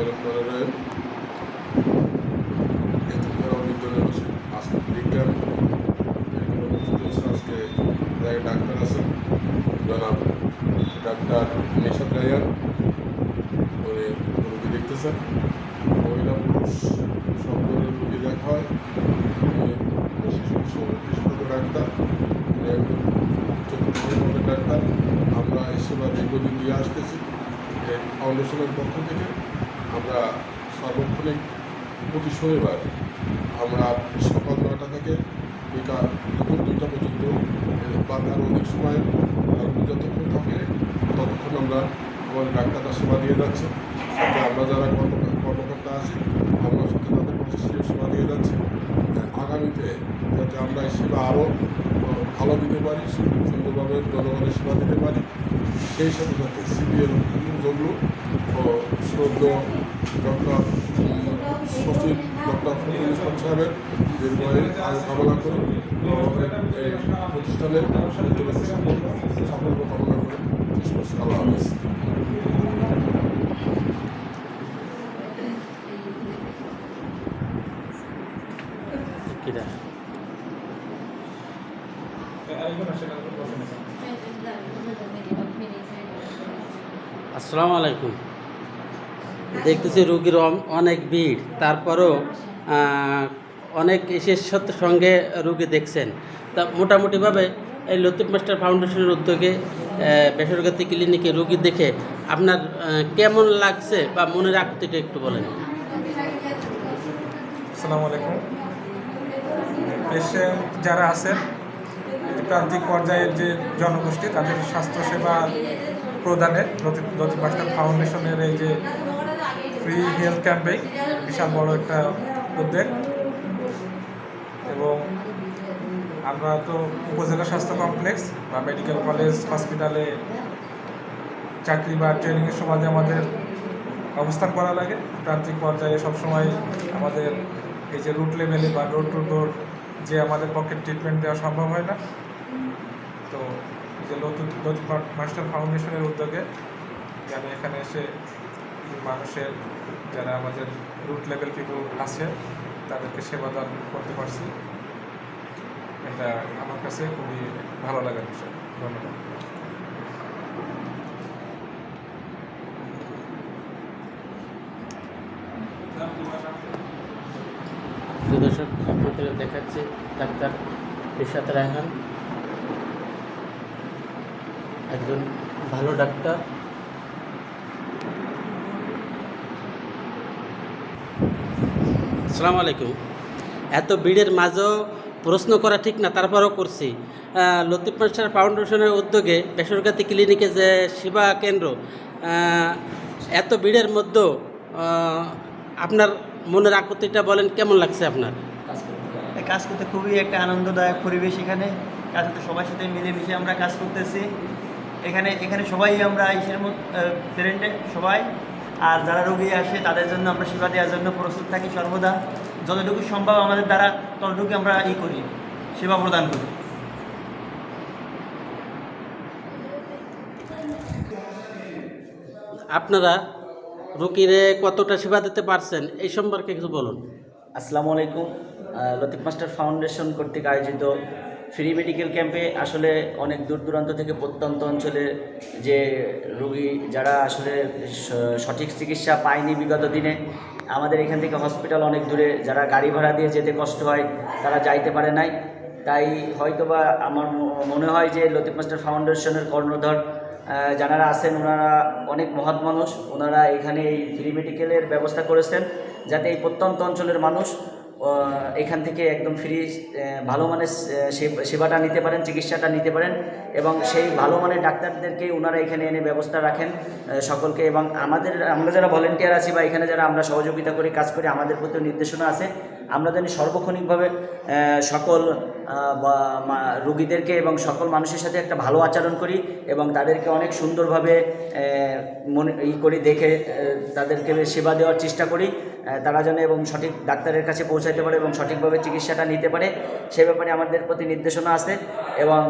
রহমানির বিদ্যালয় আজকে বিজ্ঞান এখানে উপস্থিত হয়েছে আজকে ডাক্তার আছেন। জনাব ডাক্তার নিশাদ রায়ান। উনি রুগী দেখতেছেন। মহিলা পুরুষ সব ধরনের রুগী দেখা হয়। শিশু বিশেষজ্ঞ ডাক্তার। উনি ডাক্তার। আমরা এই সেবা দীর্ঘদিন দিয়ে আসতেছি। ফাউন্ডেশনের পক্ষ থেকে আমরা সার্বক্ষণিক প্রতি শনিবার আমরা সকাল নয়টা থেকে বিকাল দুপুর দুইটা পর্যন্ত বা তার অধিক সময় যতক্ষণ থাকে, ততক্ষণ আমরা আমাদের ডাক্তাররা সেবা দিয়ে যাচ্ছে। সাথে আমরা যারা কর্ম- কর্মকর্তা আছি, আমরা সাথে তাদের সে- সেবা দিয়ে যাচ্ছি। আগামীতে যাতে আমরা এই সেবা আরও ভালো দিতে পারি, সুন্দরভাবে জনগণের সেবা দিতে পারি, সেই সাথে সাথে সিবিএল জগলু ও শ্রদ্ধ ডক্টর সচিব ডক্টর ফখরুল ইসলাম সাহেবের দীর্ঘায়ু আয়ু কামনা করি এই প্রতিষ্ঠানের সাফল্য কামনা করে। আল্লাহ হাফিজ। আসসালামু আলাইকুম। দেখতেছি রুগীর অনেক ভিড়। তারপরও অনেক বিশেষত্ব সঙ্গে রুগী দেখছেন। তা মোটামুটিভাবে এই লতিফ মাস্টার ফাউন্ডেশনের উদ্যোগে বেসরকারি ক্লিনিকে রুগী দেখে আপনার কেমন লাগছে বা মনের আকৃতিটা একটু বলেন। আসসালামু আলাইকুম। পেশেন্ট যারা আছেন প্রান্তিক পর্যায়ের যে জনগোষ্ঠী, তাদের স্বাস্থ্যসেবা প্রদানের লতিফ মাস্টার ফাউন্ডেশনের এই যে ফ্রি হেলথ ক্যাম্পেইন বিশাল বড় একটা উদ্যোগ। এবং আমরা তো উপজেলা স্বাস্থ্য কমপ্লেক্স বা মেডিকেল কলেজ হসপিটালে চাকরি বা ট্রেনিংয়ের সমাজে আমাদের অবস্থান করা লাগে। প্রান্তিক পর্যায়ে সবসময় আমাদের এই যে রুট লেভেলে বা ডোর টু ডোর যে আমাদের পক্ষে ট্রিটমেন্ট দেওয়া সম্ভব হয় না। তো যে লতুন লতুন মাস্টার ফাউন্ডেশনের উদ্যোগে আমি এখানে এসে মানুষের, যারা আমাদের রুট লেভেল পিপুল আছে, তাদেরকে সেবা দান করতে পারছি। এটা আমার কাছে খুবই ভালো লাগার বিষয়। ধন্যবাদ। দর্শক আপনাদের দেখাচ্ছে ডাক্তার ইরশাদ রায়হান। একজন ভালো ডাক্তার। আসসালামু আলাইকুম। এত ভিড়ের মাঝেও প্রশ্ন করা ঠিক না তারপরও করছি। লতিফ মাস্টার ফাউন্ডেশনের উদ্যোগে বেসরকারি ক্লিনিকে যে সেবা কেন্দ্র এত ভিড়ের মধ্যেও আপনার মনের আকৃতিটা বলেন কেমন লাগছে আপনার? কাজ করতে খুবই একটা আনন্দদায়ক পরিবেশ এখানে। কাজ করতে সবার সাথে মিলেমিশে আমরা কাজ করতেছি। এখানে এখানে সবাই আমরা ইসের পেরেন্টে সবাই। আর যারা রোগী আসে তাদের জন্য আমরা সেবা দেওয়ার জন্য প্রস্তুত থাকি সর্বদা। যতটুকু সম্ভব আমাদের দ্বারা ততটুকু আমরা ই করি সেবা প্রদান করি। আপনারা রুগীরে কতটা সেবা দিতে পারছেন এই সম্পর্কে কিছু বলুন। আসসালামু আলাইকুম। লতিফ মাস্টার ফাউন্ডেশন কর্তৃক আয়োজিত ফ্রি মেডিকেল ক্যাম্পে আসলে অনেক দূর দূরান্ত থেকে প্রত্যন্ত অঞ্চলে যে রুগী যারা আসলে সঠিক চিকিৎসা পায়নি বিগত দিনে, আমাদের এখান থেকে হসপিটাল অনেক দূরে যারা গাড়ি ভাড়া দিয়ে যেতে কষ্ট হয়, তারা যাইতে পারে নাই। তাই হয়তোবা আমার মনে হয় যে লতিফ মাস্টার ফাউন্ডেশনের কর্ণধর যারা আছেন ওনারা অনেক মহৎ মানুষ, ওনারা এখানে এই ফ্রি মেডিকেলের ব্যবস্থা করেছেন, যাতে এই প্রত্যন্ত অঞ্চলের মানুষ এখান থেকে একদম ফ্রি ভালো মানের সেবাটা নিতে পারেন, চিকিৎসাটা নিতে পারেন এবং সেই ভালো মানের ডাক্তারদেরকে ওনারা এখানে এনে ব্যবস্থা রাখেন সকলকে এবং আমাদের, আমরা যারা ভলেন্টিয়ার আছি বা এখানে যারা আমরা সহযোগিতা করি কাজ করি, আমাদের প্রতি নির্দেশনা আছে। আমরা জানি সর্বক্ষণিকভাবে সকল রোগীদেরকে এবং সকল মানুষের সাথে একটা ভালো আচরণ করি এবং তাদেরকে অনেক সুন্দরভাবে মনে, ই করি, দেখে তাদেরকে সেবা দেওয়ার চেষ্টা করি তারা যেন এবং সঠিক ডাক্তারের কাছে পৌঁছাতে পারে এবং সঠিকভাবে চিকিৎসাটা নিতে পারে, সে ব্যাপারে আমাদের প্রতি নির্দেশনা আছে এবং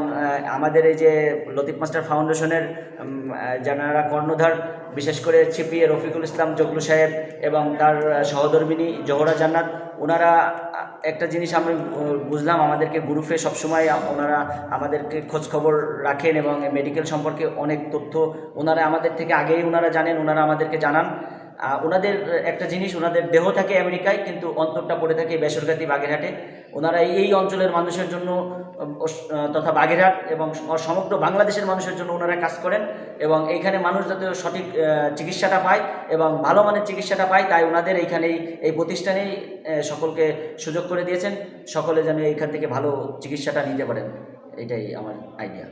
আমাদের এই যে লতিফ মাস্টার ফাউন্ডেশনের যারা কর্ণধার, বিশেষ করে ছিপিয়ে রফিকুল ইসলাম জগলু সাহেব এবং তার সহধর্মিনী জহরা জান্নাত ওনারা একটা জিনিস আমি বুঝলাম, আমাদেরকে গ্রুপে সবসময় ওনারা আমাদেরকে খোঁজখবর রাখেন এবং মেডিকেল সম্পর্কে অনেক তথ্য ওনারা আমাদের থেকে আগেই ওনারা জানেন, ওনারা আমাদেরকে জানান। ওনাদের, একটা জিনিস, ওনাদের দেহ থাকে আমেরিকায়, কিন্তু অন্তরটা পড়ে থাকে বেসরকারি বাগেরহাটে। ওনারা এই অঞ্চলের মানুষের জন্য তথা বাগেরহাট এবং সমগ্র বাংলাদেশের মানুষের জন্য ওনারা কাজ করেন এবং এইখানে মানুষ যাতে সঠিক চিকিৎসাটা পায় এবং ভালো মানের চিকিৎসাটা পায়, তাই ওনাদের এইখানেই, এই প্রতিষ্ঠানেই সকলকে সুযোগ করে দিয়েছেন। সকলে যেন এইখান থেকে ভালো চিকিৎসাটা নিতে পারেন। এটাই আমার আইডিয়া